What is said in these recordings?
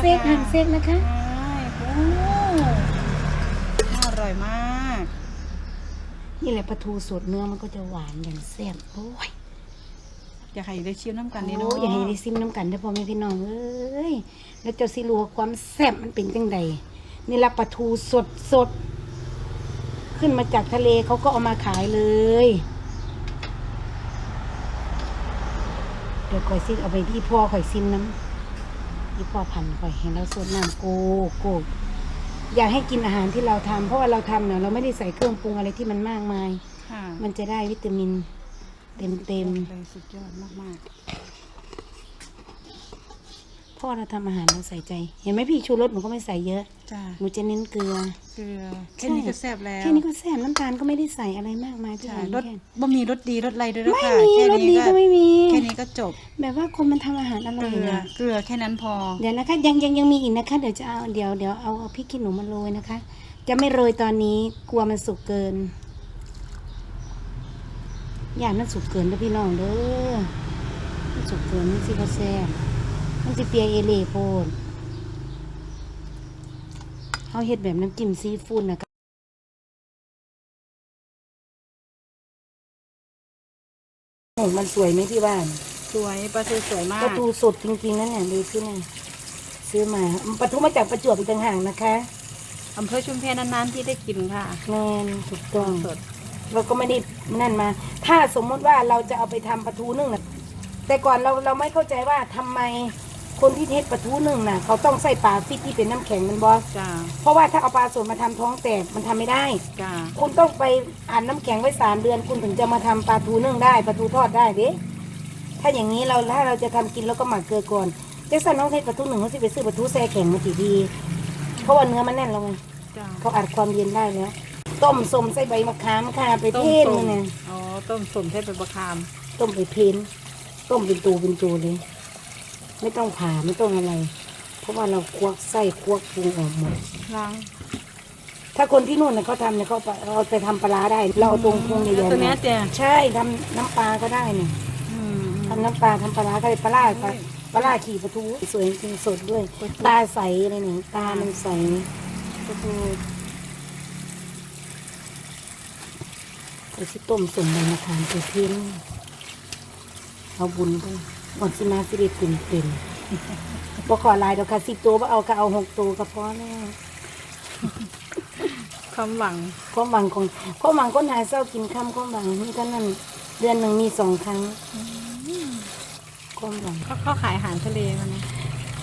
เซกหั่นเซกนะคะ ใช่โอ้น่าอร่อยมาก นี่แหละปลาทูสดเนื้อมันก็จะหวานอย่างแซ่บโอ้ยอยากให้ได้ชิมน้ำกันนี่โอ้เนาะยอย่าให้ได้ซิมน้ำกันเด้อพ่อแม่พี่น้องเอ้ยแล้วเจ้าสิรู้ว่าความแซ่บมันเป็นจังใดนี่ละปลาทูสดสดขึ้นมาจากทะเลเขาก็เอามาขายเลย เดี๋ยวข่อยซิเอาไปที่พ่อข่อยซิมน้ำ ที่พ่อพันธุ์ข่อยเห็นแล้วสดน้ำโกโกอยากให้กินอาหารที่เราทำเพราะว่าเราทำเนี่ยเราไม่ได้ใส่เครื่องปรุงอะไรที่มันมากมาย ค่ะมันจะได้วิตามิน เต็มเต็มเลยสุดยอดมากๆพ่อเราทำอาหารเราใส่ใจ เห็นไหมพี่ชูรสหนูก็ไม่ใส่เยอะๆ จ้าหนูจะเน้นเกลือ เกลือแค่นี้ก็แซ่บแล้วแค่นี้ก็แซ่บน้ำตาลก็ไม่ได้ใส่อะไรมากมายพี่ใช่หวานรสแค่ บะหมี่รสดีรสอะไรด้วยนะไม่ค่ะมีแค่รสนี้ดีก็ไม่มี แค่นี้ก็จบแบบว่าคนมันทำอาหารอร่เกอยลือนะเกลือแค่นั้นพอ เดี๋ยวนะคะยังยังยังมีอีกนะคะ เดี๋ยวจะเอาเดี๋ยวเดี๋ยวเอาเอาพริกขี้หนูมาโรยนะคะ จะไม่โรยตอนนี้กลัวมันสุกเกินอย่ามันสุกเกินนะพี่น้องเด้อมันสุกเกินมันสิบ่แซ่บมันสิเปียเอเล่โพด เขาเฮ็ดแบบน้ำจิ้มซีฟู้ดนะคะโอ้มันสวยไหมพี่บ้าน สวยปลาทูสวยมากประตูสดจริงๆนั่นเนี่ยดูสิเนี่ยซื้อมาประตูมาจากประจวบอีกต่างหากนะคะอำเภอชุมแพนานๆที่ได้กินค่ะแน่นถูกต้องสดเราก็ไม่ได้นั่นมา ถ้าสมมติว่าเราจะเอาไปทำปลาทูนึ่งน่ะแต่ก่อนเราเราไม่เข้าใจว่าทำไม คนที่เทศปลาทูนึ่งน่ะ เขาต้องใส่ปลาฟิตที่เป็นน้ำแข็งมันบอสจ้าเพราะว่าถ้าเอาปลาสดมาทำท้องแตกมันทำไม่ได้ จ้าคุณต้องไปอ่านน้ำแข็งไว้สามเดือน คุณถึงจะมาทำปลาทูนึ่งได้ปลาทูทอดได้เด้ถ้าอย่างนี้เราถ้าเราจะทำกินแล้วก็หมักเกลือก่อนเจ๊สันน้องเทศปลาทูหนึ่งเขาสิไปซื้อปลาทูแช่แข็งมากี่ดี เพราะว่าเนื้อมันแน่นแล้วไงจ้าเขาอัดความเย็นได้แล้วต้มสมใส่ใบมะขามค่ะไปต้มเทศส้นี่มเนี่ยอ๋อต้มสมเทศเป็นบะคามต้มไปเพนต้มเป็นตูเป็นตูเลย ไม่ต้องผ่าไม่ต้องอะไร เพราะว่าเราควักไส้ควักปรุงออกหมดล้างถ้าคนที่นู่นเนี่ยเขาทำเนี่ยเขาไปเอาไปทำปลาร้าได้ เราเอาตรงพวงใหญ่ๆตัวเนี้ยมาเจ้าใช่ทำน้ำปลาก็ได้เนี่ยอืมทำน้ำปลาทำปลาร้าก็ได้ปลาร้าปลาปลาร้าขี่ปลาทูสวยจริงสดด้วย ตาใสเลยเนี่ยตามันใสปลาทูไปสิต้มสมใบมะขามไปเพ้นเอาบุญด้วย ก่อนสิมาสิได้ตื่นเต้นบ่ขอหลายดอกค่ะสิบตัวบ่เอาก็เอาหกตัวก็พอแล้วความหวังความหวังของความหวังคนหาเศร้ากินข้ามความหวังนี่ก็นั่นเดือนหนึ่งมีสองครั้งความหวังเขาเขาขายอาหารทะเลมันนะ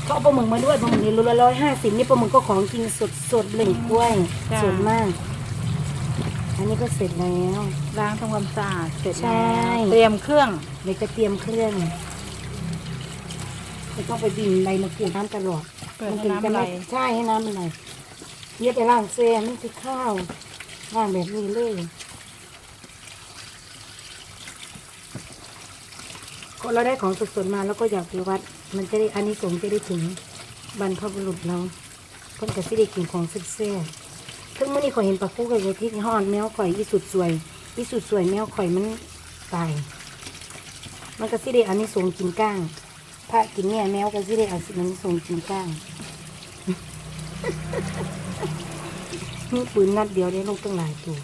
ก็เอาปลาหมึกมาด้วยปลาหมึกนี่โลละร้อยห้าสิบนี่ปลาหมึกก็ของกินสดสดๆเลยกล้วยสดมาก อันนี้ก็เสร็จแล้วล้างทำความสะอาดเสร็จใช่แล้วเตรียมเครื่องเดี๋ยวจะเตรียมเครื่อง จะต้องไปบินใบมะกรูดน้ำตลอดเปิดมัให้ถึงจะน้ำไหล ไม่ใช่ให้น้ำมันไหลเนี่ยไปล้างเส้นนี่คือข้าวล้างแบบนี้เลยก็เราได้ของสดๆมาแล้วก็อยากไปวัด มันจะได้อันนี้สงส์จะได้ถึงบรรพบุรุษเราเพิ่นก็สิได้กินของแซ่บๆเพิ่งเมื่อนี้ข่อยเห็นปลาคู่กับยายที่ห่อนแมวข่อยอีสุดสวยอีสุดสวยแมวข่อยมันตาย มันก็สิได้อันนี้สงส์กินก้าง พระกินเนี่ยแมวก็สิได้อันนี้สงส์กินก้างมีปืนนัดเดียวได้ลงตั้งหลายตัว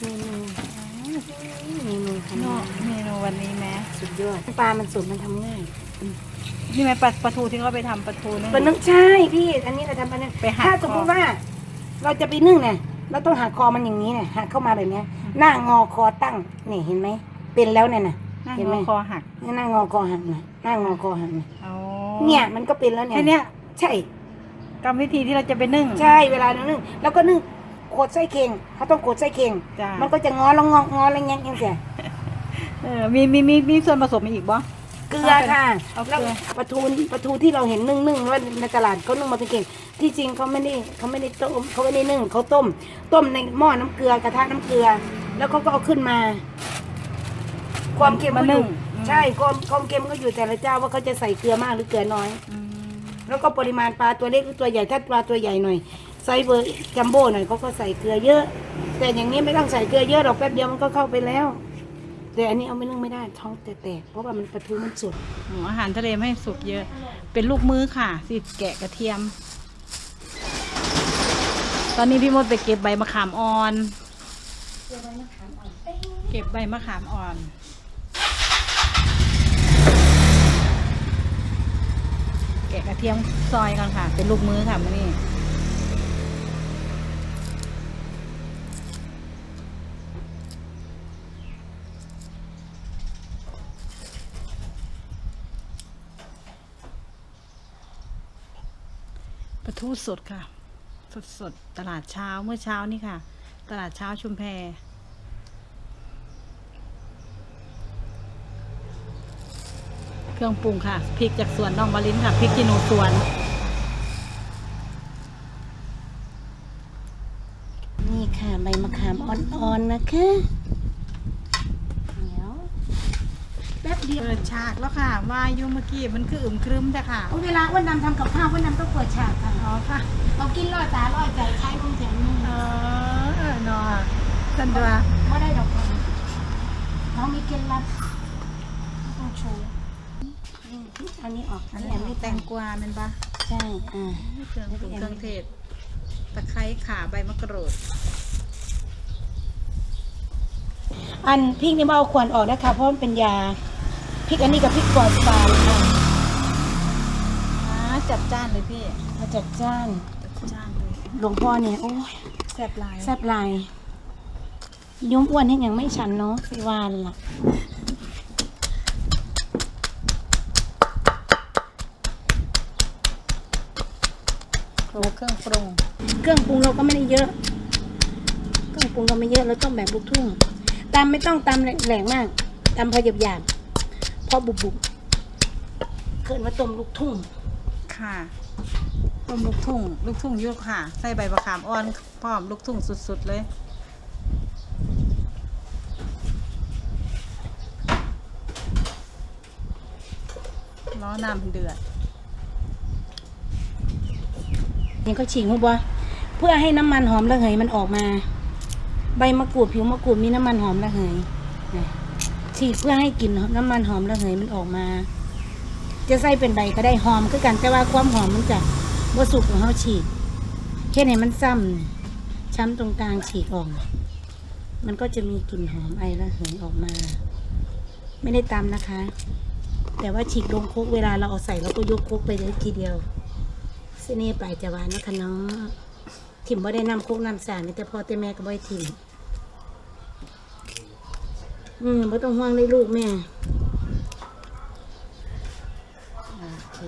เมนูเมนูทำเนาะเมนูวันนี้แม้สุดยอดปลามันสดมันทำง่ายนี่ไหมปลาปลาทูที่เขาไปทำปลาทูนึ่งป็นน้ำใช่พี่ อันนี้เราทำไปเนี่ยไปหักถ้าสมมติว่า เราจะไปนึ่งเนี่ยเราต้องหักคอมันอย่างนี้เนี่ยหักเข้ามาแบบนี้หน้างอคอตั้งนี่เห็นไหมเป็นแล้วเนี่ยนะ หน้าเห็นงไหม อคอหักหน้างอคอหักนะหน้างอคอหักนะเอาเนี่ยมันก็เป็นแล้วเนี่ยแค่เนี้ยใช่ กรรมวิธีที่เราจะไปนึ่ง ใช่เวลาเรานึ่งแล้วก็นึ่งกดไส้เค็งเขาต้องกดไส้เค็งจ้ะ มันก็จะงอแล้วงองอแล้วยังยังเสียเออมีมีมีมีส่วนผสมอีกบ่ เกลือค่ะเอาเกลืแล้วอปลาทูปลาทูที่เราเห็นนึ่งนึ่งว่าในตลาดเขานึ่งมาเป็นเก่งที่จริงเขาไม่ได้เขาไม่ได้ต้มเขาไม่ได้นึ่งเขาต้ม ต้มในหม้อน้ำเกลือกระทะน้ำเกลือ แล้วเขาก็เอาขึ้นมา ความเค็มมาก็อนึ่ยู่งอืมใช่ความความเค็มก็อยู่แต่ละเจ้าว่าเขาจะใส่เกลือมากหรือเกลือน้อยอืมแล้วก็ปริมาณปลาตัวเล็กหรือตัวใหญ่ถ้าปลาตัวใหญ่หน่อยไซส์เบอร์จัมโบ้หน่อยเขาก็ใส่เกลือเยอะ แต่อย่างนี้ไม่ต้องใส่เกลือเยอะหรอกแป๊บเดียวมันก็เข้าไปแล้ว แต่อันนี้เอาไม่นึ่งไม่ได้ท้องแตกๆเพราะว่ามันปลาทูมันสดหมูอาหารทะเลไม่ให้สุกเยอะ เป็นลูกมือค่ะสิแกะกระเทียม ตอนนี้พี่มดไปเก็บใบมะขามอ่อน เก็บใบมะขามอ่อน กะกระเทียมซอยกันค่ะ เป็นลูกมือค่ะมื่อนี้ปลาทูสดค่ะ สดสดตลาดเช้าเมื่อเช้านี่ค่ะ ตลาดเช้าชุมแพ เครื่องปรุงค่ะพริกจากสวนน้องวาลินค่ะพริกขี้หนูสวนนี่ค่ะใบมะขามอ่อนๆนะคะเดี๋ยวแป๊บเดียวเปิดฉากแล้วค่ะว่าอยู่เมื่อกี้มันคืออึมครึมแต่ค่ะเอาเวลาอ้วันดำทำกับข้าวอ้วันดำต้องเปิดฉากค่ะอ๋อค่ะเอากินร้อยตาร้อยใจใช้คงแถมนี่เออเออนอสันตัวไม่ได้ดอกค่ะน้องมีเคล็ดลับต้องโชว์ นี่อันนี้ออกอันนี้นี้ไม่ไม่แต่แต่งงกวาแมันปะใช่อ่าเครื่องปรุงเครื่องเทศตะไคร้ข่าใบมะกรูดอันพริกนี่มาเอาขวานออกนะคะเพราะมันเป็นยาพริกอันนี้กับพริกปลอดสารค่ะอ่าจับจ้านเลยพี่มาจัดจ้านจับจ้านเลยหลวงพ่อเนี่ยโอ้ยแซ่บหลายแซ่บหลายยุ่มอ้วนให้ยังไม่ฉันเนาะสิวานล่ะ ครบ เครื่องปรุง เครื่องปรุงเราก็ไม่ได้เยอะ เครื่องปรุงเราไม่เยอะเราต้องแบบลูกทุ่งตามไม่ต้องตามแหลงมากตามพอหยาบหยาบๆพอบุบบุบเกิดมาต้มลูกทุ่งค่ะต้มลูกทุ่ง ลูกทุ่งอยุกค่ะ ใส่ใบมะขามอ่อนพร้อมลูกทุ่งสุดๆเลยล้อน้ำเดือด นี่ก็ฉีกหัวบัวเพื่อให้น้ำมันหอมระเหยมันออกมา ใบมะกรูดผิวมะกรูดมีน้ำมันหอมระเหยฉีดเพื่อให้กลิ่นน้ำมันหอมระเหยมันออกมา จะใส่เป็นใบก็ได้หอมคือกันแต่ว่าความหอมมันจะว่าสุกของเขาฉีกแค่ไหนมันซ้ำช้ำตรงกลางฉีกออก มันก็จะมีกลิ่นหอมไอระเหยออกมา ไม่ได้ตำนะคะ แต่ว่าฉีกลงโคกเวลาเราเอาใส่เราก็ยกโคกไปเลยทีเดียว สน่ห์ปลายจะหวานนะคะน้องถิ่มบ่ได้นำโคกน้ำสารนี่แต่พ่อแต่แม่ก็บ่ได้ถิ่มอืมบ่ต้องห่วงเลยลูกแม่ โอเค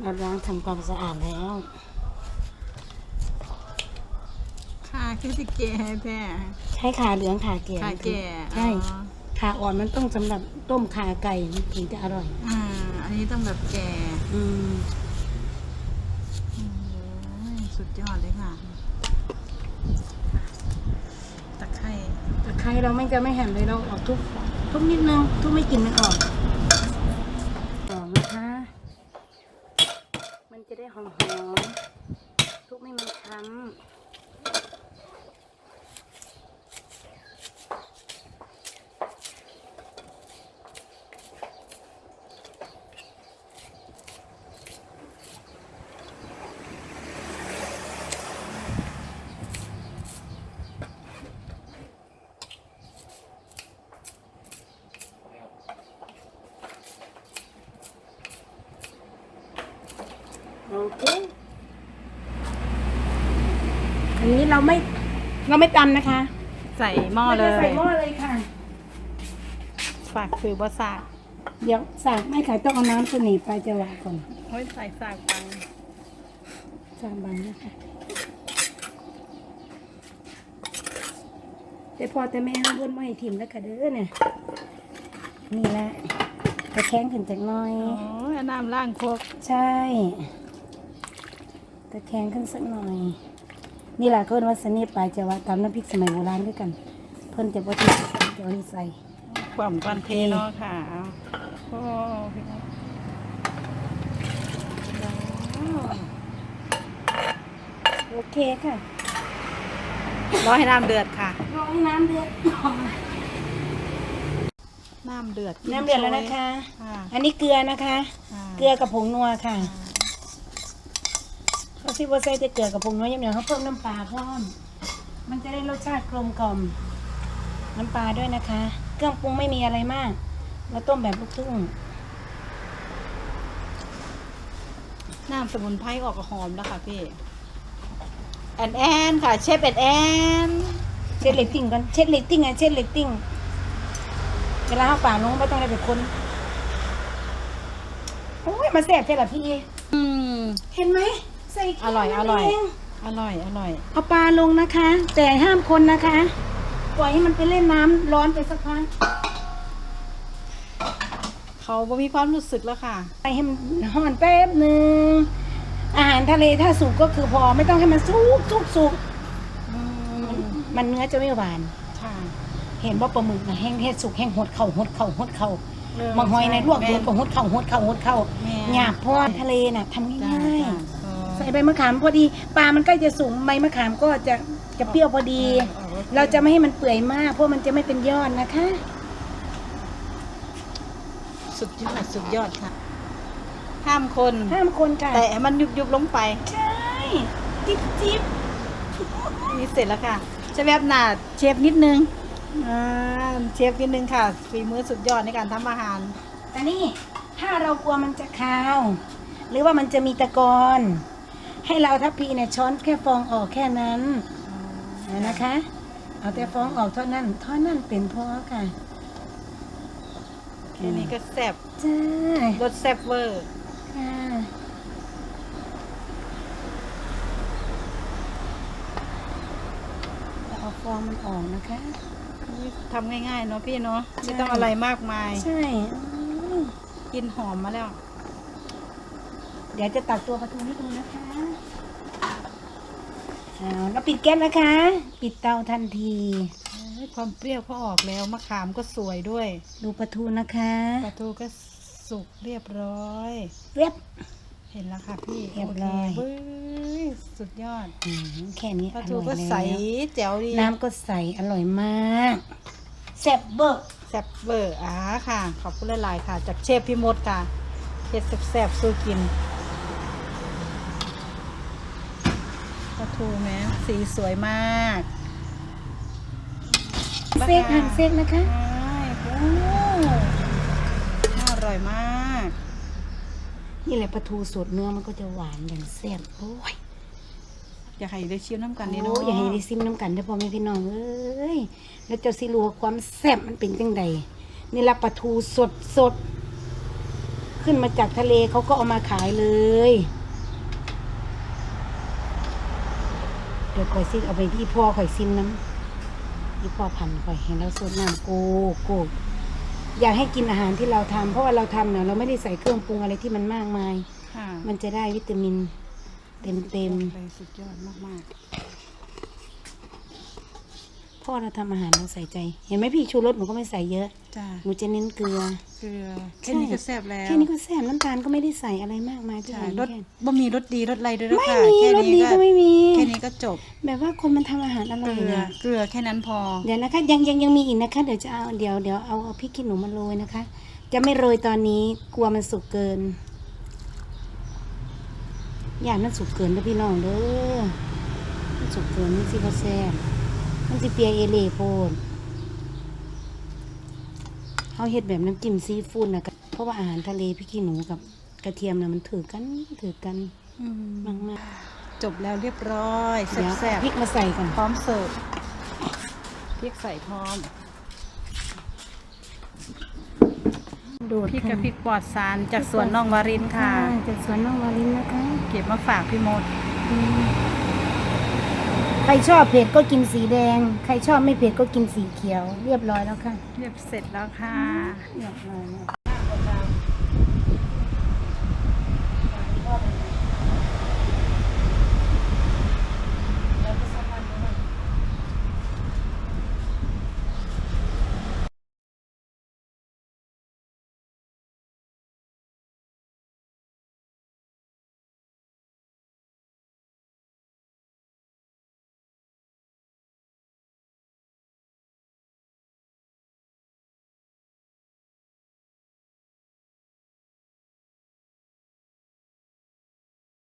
เราล้างทำความสะอาดแล้วค่ะคือสิแก่แท้ใช้ขาเหลืองขาแก่ค่ะแก่ใช่อ๋อขาอ่อนมันต้องสำหรับต้มขาไก่มันถึงจะอร่อย อ่า อันนี้ต้องแบบแก่ อืมโอ้ ยสุดยอดเลยค่ะ ตะไคร้ตะไคร้เราไม่จะไม่หั่นเลยเราออกทุกทุกนิดนึง ทุกไม่กลินมันออกออกนะคะ มันจะได้หอมหอมๆทุกไม่มันค้ำโอเคอันนี้เราไม่เราไม่ตำนะคะใส่หม้อเลราจะย ใส่หม้อเลยค่ะ ฝากคือว่าสากเดี๋ยวสั่งไม่ขายต้องเอาน้ำตัวหนีไปจะวางก่อนโอ้ยใส่สากปังสร้างบางนะคะแต่พอแต่แม่ห้ามบนไม่ให้ทิมแล้วก็เด้อเนี่ยนี่แหละตะแคงขึ้นจากหน้อยโอ้ยน้ำล่างโคกใช่ ตะแคงขึ้นสักหน่อย นี่แหละเขาเรียกว่าสนิทปลายจะว่าตำน้ำพริกสมัยโบราณด้วยกัน เพิ่นจะบ่ที่จะเอานี่ใส่ความกันเทเนาะค่ะเอาโอ้พี่น้องว้าวโอเคค่ะรอให้น้ำเดือดค่ะรอให้น้ำเดือดก่อนน้ำเดือดน้ำเดือดแล้วนะคะค่ะอันนี้เกลือนะคะค่ะเกลือกับผงนัวค่ะ เขาซิว่าใส่แต่เกลือกับผงนัวอย่างเดียวเขาเพิ่มน้ำปลาเพิ่มมันจะได้รสชาติกลมกล่อม น้ำปลาด้วยนะคะ เครื่องปรุงไม่มีอะไรมาก เราต้มแบบลูกทุ่งน้ำสมุนไพรออกหอมแล้วค่ะพี่แอนแอนค่ะ เชฟแอนแอนเช็ดเลตติ้งก่อนเช็ดเลตติ้งอะเช็ดเลตติ้งเวลาเอาป่าลงไม่ต้องได้ไปคนโอ้ยมาแซ่บใช่หรอพี่ อืม เห็นไหม ใส่แค่อร่อยนั้นอร่อยเงอร่อยอร่อยเอาปลาลงนะคะ แต่ห้ามคนนะคะ ปล่อยให้มันไปเล่นน้ำร้อนไปสักพักเขาบ่มีความรู้สึกแล้วค่ะ ไปให้มันห่อนแป๊บหนึ่งอาหารทะเลถ้าสุกก็คือพอไม่ต้องให้มันสุกสุกสุกอืมมันเนื้อจะไม่หวานค่ะเห็นว่าปลาหมึกนะแห้งเฮ็ดสุกแห้งหดเข่าหดเข่าหดเข่าเริ่มังหอยในลวกโดแม่นก็หดเข่าหดเข่าหดเข่าแม่หยาบเพอทะเลน่ะทำจ้าง่ายจ้าเออๆใส่ใบมะขามพอดีปลามันใกล้จะสุกใบมะขามก็จะจะเปรี้ยวพอดีเออโอคเราจะไม่ให้มันเปื่อยมาก เพราะมันจะไม่เป็นยอดนะคะ สุดยอดสุดยอดค่ะ ห้ามคน ห้ามคนค่ะแต่มันยุบยุบๆลงไป ใช่ จิ๊บจิ๊บนี่เสร็จแล้วค่ะใช้แบบหนาเชฟนิดนึงอ่าเชฟนิดนึงค่ะฝีมือสุดยอดในการทำอาหาร แต่นี่ถ้าเรากลัวมันจะคาว หรือว่ามันจะมีตะกอน ให้เราทัพพีเนี่ยช้อนแค่ฟองออกแค่นั้นนะคะ เอาแต่ฟองออกเท่านั้นเท่านั้นเป็นพอค่ะแค่นี้ก็แซ่บจ้ารสแซ่บเวอร์ค่ะเอาฟองมันออกนะคะอุ๊ยทำง่ายๆเนาะพี่เนาะใช่ไม่ต้องอะไรมากมาย ใช่อืมกลินหอมมาแล้ว เดี๋ยวจะตักตัวปลาทูให้ดูนะคะ เอาแล้วปิดแก๊สนะคะ ปิดเตาทันทีเอ้ยความเปรี้ยวก็ออกแล้วมะขามก็สวยด้วยดูปลาทูนะคะปลาทูก็สุกเรียบร้อย เรียบ เห็นแล้วค่ะพี่เรียบร้อย โเคเว้ยสุดยอดอืมแค่นี้ปลาอทูร่อยก็แล้วใสแจ๋วดีน้ำก็ใสอร่อยมากแซ่บเบอร์แซ่บเบอร์อ่าค่ะ ขอบคุณหลายๆค่ะ จากเชฟพี่มดค่ะเฮ็ดแซ่บๆสู้กินปลา ทูแม้สีสวยมากเซกหั่นเซกนะคะใช่โอ้น่าอร่อยมาก นี่แหละปลาทูสดเนื้อมันก็จะหวานอย่างแซ่บโอ้ยอยากให้ได้ชิมน้ำกันนี่โอ้เนาะยอย่าให้ได้ซิมน้ำกันเด้อพ่อแม่พี่น้องเอ้ยแล้วเจ้าสิรู้ว่าความแซ่บมันเป็นจังใดนี่ละปลาทูสดสดขึ้นมาจากทะเลเขาก็เอามาขายเลย เดี๋ยวข่อยซิเอาไปที่พ่อข่อยซิมน้ำที่พ่อพันข่อยเห็นแล้วสดน้ำโกโกอยากให้กินอาหารที่เราทำเพราะว่าเราทำเนี่ยเราไม่ได้ใส่เครื่องปรุงอะไรที่มันมากมายค่ะมันจะได้วิตามิน เต็มเต็มไปสุดยอดมากๆ พ่อเราทำอาหารเราใส่ใจ เห็นไหมพี่ชูรสหนูก็ไม่ใส่เยอะๆจ้าหนูจะเน้นเกลือ เกลือแค่นี้ก็แซ่บแล้วแค่นี้ก็แซ่บน้ำตาลก็ไม่ได้ใส่อะไรมากมายพี่ใช่หวานรสแค่บ่มีรสดีรสอะไรด้วยนะไม่ค่ะมีแค่รสดีก็ไม่มี แค่นี้ก็จบ แบบว่าคนมันทำอาหารอร่เกอยลือ นะเกลือแค่นั้นพอ เดี๋ยวนะคะยังยังยังมีอีกนะคะ เดี๋ยวจะเอาเดี๋ยวเดี๋ยวเอาเอาพริกขี้หนูมาโรยนะคะ จะไม่โรยตอนนี้กลัวมันสุกเกินอย่างนั้นสุกเกินนะพี่น้องเด้อมันสุกเกินนี่สิก็แซ่บ มันสิเปียเอเล่โพดเขาเฮ็ดแบบน้ำจิ้มซีฟู้ดนะเพราะว่าอาหารทะเลพริกขี้หนูกับกระเทียมนะมันถือกันถือกันมากมากจบแล้วเรียบร้อยๆเดี๋ยวแซ่บพริกมาใส่กันๆพร้อมเสิร์ฟพริกใส่พร้อมโดดพริกกับค่ะพริกปลอดสารจากสวนน้องวารินค่ะจากสวนน้องวาลินนะคะ เก็บมาฝากพี่มด ใครชอบเผ็ดก็กินสีแดง ใครชอบไม่เผ็ดก็กินสีเขียว เรียบร้อยแล้วค่ะ เรียบเสร็จแล้วค่ะ เรียบร้อยแล้ว